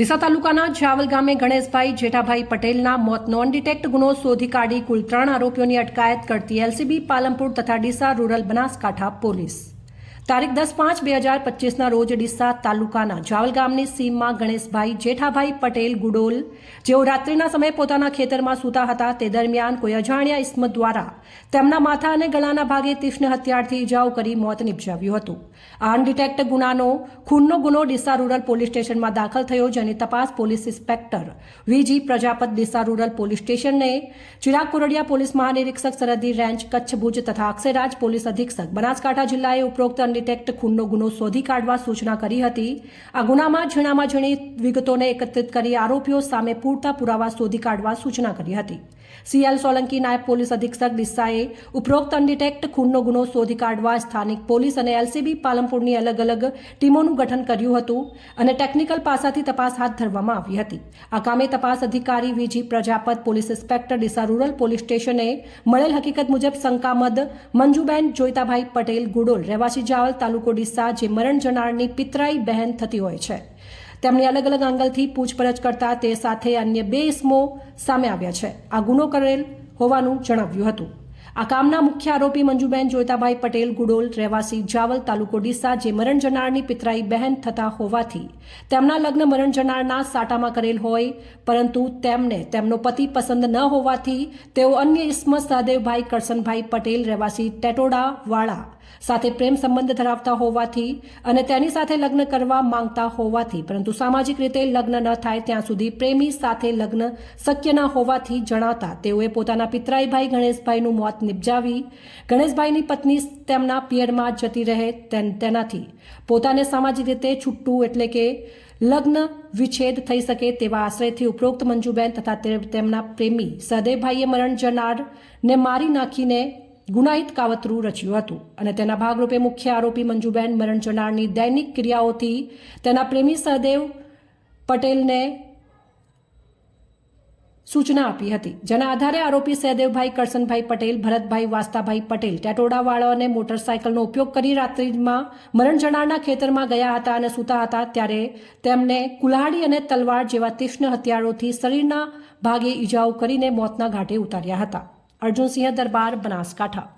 ડીસા તાલુકાના જાવલ ગામે ગણેશભાઈ જેઠાભાઈ પટેલના મોત નોન ડિટેક્ટ ગુનો શોધી કાઢી કુલ ત્રણ આરોપીઓની અટકાયત કરતી એલસીબી પાલમપુર તથા ડીસા રૂરલ બનાસકાંઠા પોલીસ. તારીખ દસ પાંચ બે હજાર પચીસના રોજ ડીસા તાલુકાના જાવલ ગામની સીમમાં ગણેશભાઈ જેઠાભાઈ પટેલ ગુડોલ, જેઓ રાત્રિના સમયે પોતાના ખેતરમાં સૂતા હતા, તે દરમિયાન કોઈ અજાણ્યા ઇસ્મ દ્વારા તેમના માથા અને ગળાના ભાગે તીક્ષ્ણ હથિયારથી ઇજાઓ કરી મોત નિપજાવ્યું હતું. આ અનડિટેક્ટ ગુનાનો ખૂનનો ગુનો ડીસા રૂરલ પોલીસ સ્ટેશનમાં દાખલ થયો, જેની તપાસ police inspector V G Prajapat Deesa rural police સ્ટેશનને ચિરાગ કોરડિયા પોલીસ મહાનિરીક્ષક સરહદી રેન્જ કચ્છ ભુજ તથા અક્ષયરાજ પોલીસ અધિક્ષક બનાસકાંઠા જિલ્લાએ ઉપરોક્ત અનડિટેક્ટ ખૂનનો ગુનો શોધી કાઢવા સૂચના કરી હતી. આ ગુનામાં ઝીણામાં ઝીણી વિગતોને એકત્રિત કરી આરોપીઓ સામે પૂરતા પુરાવા શોધી કાઢવા સૂચના કરી હતી. સીએલ સોલંકી નાયબ પોલીસ અધિક્ષક ડિસ્સાએ ઉપરોક્ત અનડિટેક્ટ ખૂનનો ગુનો શોધી કાઢવા સ્થાનિક પોલીસ અને એલસીબી પાલનપુરની અલગ અલગ ટીમોનું ગઠન કર્યું હતું અને ટેકનિકલ પાસાથી તપાસ હાથ ધરવામાં આવી હતી. આ કામે તપાસ અધિકારી V G Prajapat, police inspector Deesa rural police સ્ટેશને મળેલ હકીકત મુજબ શંકામદ મંજુબેન જોઈતાભાઈ પટેલ ગુડોલ, રહેવાસી જાવલ તાલુકો ડીસા, જે મરણ જનારની પિતરાઈ બહેન થતી હોય છે. તેમની અલગ અલગ આંગલથી પૂછપરછ કરતા તે સાથે અન્ય બે ઇસમો સામે આવ્યા છે. આ ગુનો કરેલ હોવાનું જણાવ્યું હતું. આ કામના મુખ્ય આરોપી મંજુબેન જોઈતાભાઈ પટેલ ગુડોલ, રહેવાસી જાવલ, તાલુકો ડીસા, જે મરણ જનારની પિતરાઈ બહેન થતા હોવાથી તેમના લગ્ન મરણ જનારના સાટામાં કરેલ હોય, પરંતુ તેમને તેમનો પતિ પસંદ ન હોવાથી તેઓ અન્ય ઇસ્મ સહદેવભાઈ કરસનભાઈ પટેલ, રહેવાસી ટેટોડા વાળા સાથે પ્રેમ સંબંધ ધરાવતા હોવાથી અને તેની સાથે લગ્ન કરવા માંગતા હોવાથી, પરંતુ સામાજિક રીતે લગ્ન ન થાય ત્યાં સુધી પ્રેમી સાથે લગ્ન શક્ય ન હોવાથી જણાતા તેઓએ પોતાના પિતરાઈભાઈ ગણેશભાઈનું મોત નિપજાવી, ગણેશભાઈની પત્ની તેમના પિયરમાં જતી રહે તેન- તેનાથી. પોતાને સામાજિક રીતે છૂટું એટલે કે લગ્ન વિચ્છેદ થઈ શકે તેવા આશ્રયથી ઉપરોક્ત મંજુબેન તથા તેમના પ્રેમી સદેભાઈએ મરણ જનારને મારી નાખીને ગુનાહિત કાવતરું રચ્યું હતું અને તેના ભાગરૂપે મુખ્ય આરોપી મંજુબેન મરણ જનારની દૈનિક ક્રિયાઓથી તેના પ્રેમી સહદેવ પટેલને સૂચના આપી હતી, જેના આધારે આરોપી સહદેવભાઈ કરસનભાઈ પટેલ, ભરતભાઈ વાસ્તાભાઈ પટેલ ટેટોડાવાળાને મોટરસાયકલનો ઉપયોગ કરી રાત્રિમાં મરણ જનારના ખેતરમાં ગયા હતા અને સૂતા હતા ત્યારે તેમને કુલ્હાડી અને તલવાર જેવા તીક્ષ્ણ હથિયારોથી શરીરના ભાગે ઈજાઓ કરીને મોતના ઘાટે ઉતાર્યા હતા. અર્જુનસિંહ દરબાર બનાસકાંઠા.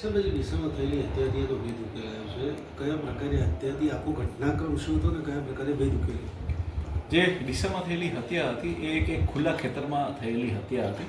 સાહેબ જે દિશામાં થયેલી હત્યાથી તો ભેદ ઉકેલાયો છે. કયા પ્રકારે હત્યાથી આખું ઘટનાક્રમ શું હતો ને કયા પ્રકારે ભેદ ઉકેલાયો? જે દિશામાં થયેલી હત્યા હતી એ એક એક ખુલ્લા ખેતરમાં થયેલી હત્યા હતી.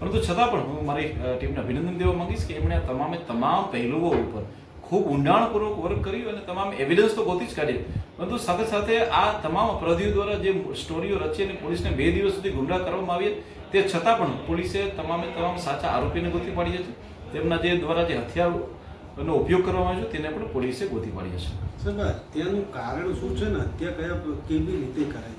પરંતુ છતાં પણ હું મારી ટીમને અભિનંદન દેવા માંગીશ કે એમણે તમામે તમામ પહેલુઓ ઉપર ખૂબ ઊંડાણપૂર્વક વર્ક કર્યું અને તમામ એવિડન્સ તો ગોતી જ કાઢ્યા. પરંતુ સાથે સાથે આ તમામ અપરાધીઓ દ્વારા જે સ્ટોરીઓ રચી અને પોલીસને બે દિવસ સુધી ગુમરાહ કરવામાં આવી તે છતાં પણ પોલીસે તમામે તમામ સાચા આરોપીને ગોતી પાડી છે તેમના જે દ્વારા જે હથિયારનો ઉપયોગ કરવામાં આવ્યો તેને પણ પોલીસે ગોતી પાડી છે. સાહેબ હત્યાનું કારણ શું છે ને? હત્યા કયા, કેવી રીતે કરાઈ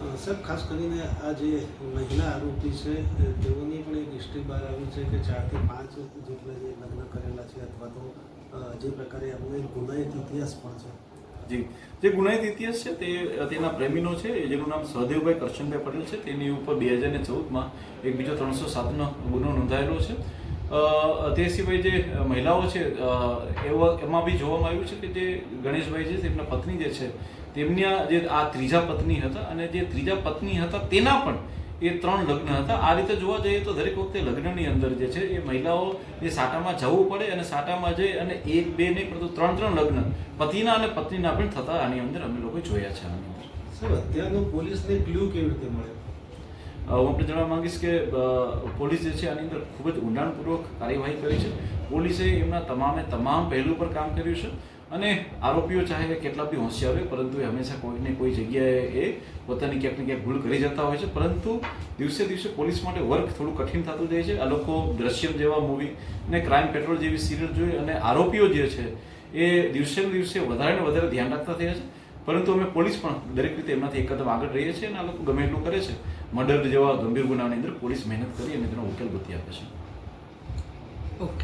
સાહેબ ખાસ કરીને આ જે મહિલા આરોપી છે તેઓની પણ એક હિસ્ટ્રી બહાર આવી છે કે ચારથી પાંચ જેટલા જે લગ્ન કરેલા છે અથવા તો જે પ્રકારે એમનો ગુનાહિત ઇતિહાસ પણ છે. જી. જે ગુનાહિત ઇતિહાસ છે તે, તેના પ્રેમીનો છે જેનું નામ સહદેવભાઈ કરશનભાઈ પટેલ છે. તેની ઉપર બે હજાર ને ચૌદમાં એક બીજો ત્રણસો સાતનો ગુનો નોંધાયેલો છે. તે સિવાય જે મહિલાઓ છે એવા, એમાં બી જોવામાં આવ્યું છે કે જે ગણેશભાઈ છે, તેમના પત્ની જે છે તેમના જે આ ત્રીજા પત્ની હતા અને જે ત્રીજા પત્ની હતા તેના પણ એ ત્રણ લગ્ન હતા. આ રીતે જોવા જઈએ તો દરેક વખતે લગ્નની અંદર જે છે એ મહિલાઓ એ સાટામાં જવું પડે અને સાટામાં જઈ અને એક બે નહીં પરંતુ ત્રણ ત્રણ લગ્ન પતિના અને પત્નીના પણ થતા આની અંદર અમે લોકો જોયા છે આની અંદર. સાહેબ અત્યારનો પોલીસને ક્લ્યુ કેવી રીતે મળે? હું આપણે જણાવવા માંગીશ કે પોલીસ જે છે આની અંદર ખૂબ જ ઊંડાણપૂર્વક કાર્યવાહી કરી છે. પોલીસે એમના તમામે તમામ પહેલું પર કામ કર્યું છે. અને આરોપીઓ ચાહે કેટલા બી હોશિયાર હોય, પરંતુ એ હંમેશા કોઈને કોઈ જગ્યાએ એ પોતાની ક્યાંક ને ક્યાંક ભૂલ કરી જતા હોય છે. પરંતુ દિવસે દિવસે પોલીસ માટે વર્ક થોડું કઠિન થતું જાય છે. આ લોકો દ્રશ્યમ જેવા મૂવી અને ક્રાઇમ પેટ્રોલ જેવી સિરિયલ જોઈ અને આરોપીઓ જે છે, એ દિવસે ને દિવસે વધારે ને વધારે ધ્યાન રાખતા થયા છે. પરંતુ અમે પોલીસ પણ દરેક રીતે એમનાથી એક કદમ આગળ રહીએ છીએ અને આ લોકો ગમે એટલું કરે છે. મર્ડર જેવા ગંભીર ગુનાની અંદર પોલીસ મહેનત કરી અને તેનો ઉકેલ બધી આપે છે. ઓકે.